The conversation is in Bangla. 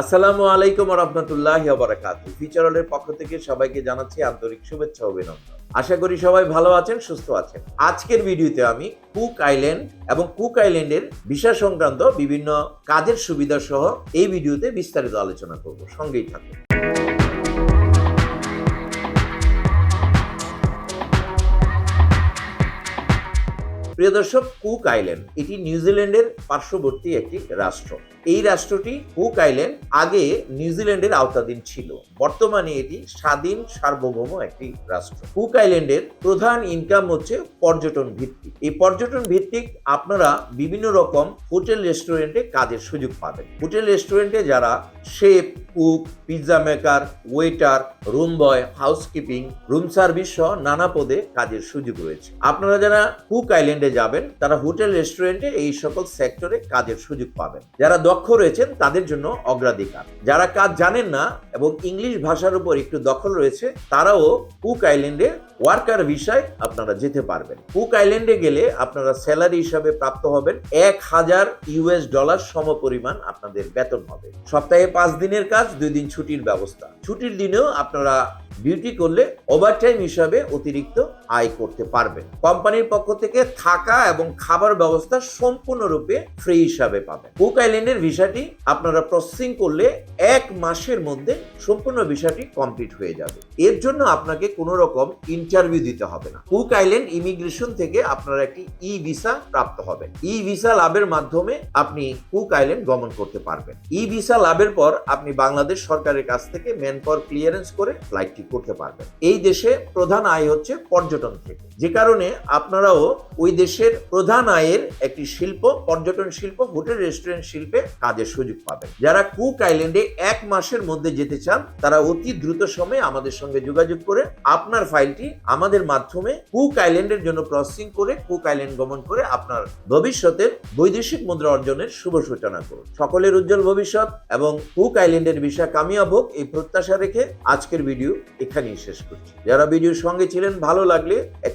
আসসালামু আলাইকুম রহমতুল্লাহ বারাকাত ফিচারলের পক্ষ থেকে সবাইকে জানাচ্ছি আন্তরিক শুভেচ্ছা অভিনন্দন। আশা করি সবাই ভালো আছেন, সুস্থ আছেন। আজকের ভিডিওতে আমি কুক আইল্যান্ড এবং কুক আইল্যান্ডের ভিসা সংক্রান্ত বিভিন্ন কাজের সুবিধা সহ এই ভিডিওতে বিস্তারিত আলোচনা করব। সঙ্গেই থাকুন। প্রিয় দর্শক, কুক আইল্যান্ড এটি নিউজিল্যান্ডের পার্শ্ববর্তী একটি রাষ্ট্র। এই রাষ্ট্রটি কুক আইল্যান্ড আগে নিউজিল্যান্ডের আওতাধীন ছিল। বর্তমানে এটি স্বাধীন সার্বভৌম একটি রাষ্ট্র। কুক আইল্যান্ডের প্রধান ইনকাম হচ্ছে পর্যটন ভিত্তিক। এই পর্যটন ভিত্তিক আপনারা বিভিন্ন রকম হোটেল, রেস্টুরেন্টে কাজের সুযোগ পাবেন। হোটেল, রেস্টুরেন্টে যারা chef, cook pizza maker, waiter, room boy, housekeeping, room service সহ নানা পদে কাজের সুযোগ রয়েছে। আপনারা যারা কুক আইল্যান্ডে যাবেন, তারা হোটেল, রেস্টুরেন্টে এই সকল সেক্টরে কাজের সুযোগ পাবেন। যারা দক্ষ রয়েছেন, তাদের জন্য অগ্রাধিকার। যারা কাজ জানেন না এবং ইংলিশ ভাষার উপর একটু দখল রয়েছে, তারাও কুক আইল্যান্ডে ওয়ার্কার ভিসায় আপনারা যেতে পারবেন। কুক আইল্যান্ডে গেলে আপনারা স্যালারি হিসাবে প্রাপ্ত হবেন এক হাজার ইউএস ডলার সমপরিমাণ আপনাদের বেতন হবে। সপ্তাহে পাঁচ দিনের কাজ, দুই দিন ছুটির ব্যবস্থা। ছুটির দিনেও আপনারা ডিউটি করলে ওভারটাইম হিসাবে অতিরিক্ত আয় করতে পারবেন কোম্পানির পক্ষ থেকে থাকা এবং খাবার ব্যবস্থা সম্পূর্ণরূপে ফ্রি হিসাবে পাবেন কুক আইল্যান্ডের ভিসাটি আপনারা প্রসেসিং করলে এক মাসের মধ্যে সম্পূর্ণ ভিসাটি কমপ্লিট হয়ে যাবে। এর জন্য আপনাকে কোনো রকম ইন্টারভিউ দিতে হবে না। কুক আইল্যান্ড ইমিগ্রেশন থেকে আপনারা একটি ই ভিসা প্রাপ্ত হবে। ই ভিসা লাভের মাধ্যমে আপনি কুক আইল্যান্ড গমন করতে পারবেন। ই ভিসা লাভের পর আপনি বাংলাদেশ সরকারের কাছ থেকে ম্যান পাওয়ার ক্লিয়ারেন্স করে ফ্লাইটটি করতে পারবেন। এই দেশে প্রধান আয় হচ্ছে পর্যটন ちっとずつ যে কারণে আপনারাও ওই দেশের প্রধান আয়ের একটি শিল্প, পর্যটন শিল্প, হোটেল, রেস্টুরেন্ট শিল্পে কাজের সুযোগ পাবেন। যারা কুক আইল্যান্ডে এক মাসের মধ্যে যেতে চান, তারা অতি দ্রুত সময়ে আমাদের সঙ্গে যোগাযোগ করে আপনার ফাইলটি আমাদের মাধ্যমে কুক আইল্যান্ডের জন্য প্রসেসিং করে, কুক আইল্যান্ড গমন করে আপনার ভবিষ্যতের বৈদেশিক মুদ্রা অর্জনের শুভ সূচনা করুন। সকলের উজ্জ্বল ভবিষ্যৎ এবং কুক আইল্যান্ডের বিষয় কামিয়াব হোক এই প্রত্যাশা রেখে আজকের ভিডিও এখানেই শেষ করছি। যারা ভিডিওর সঙ্গে ছিলেন, ভালো লাগলে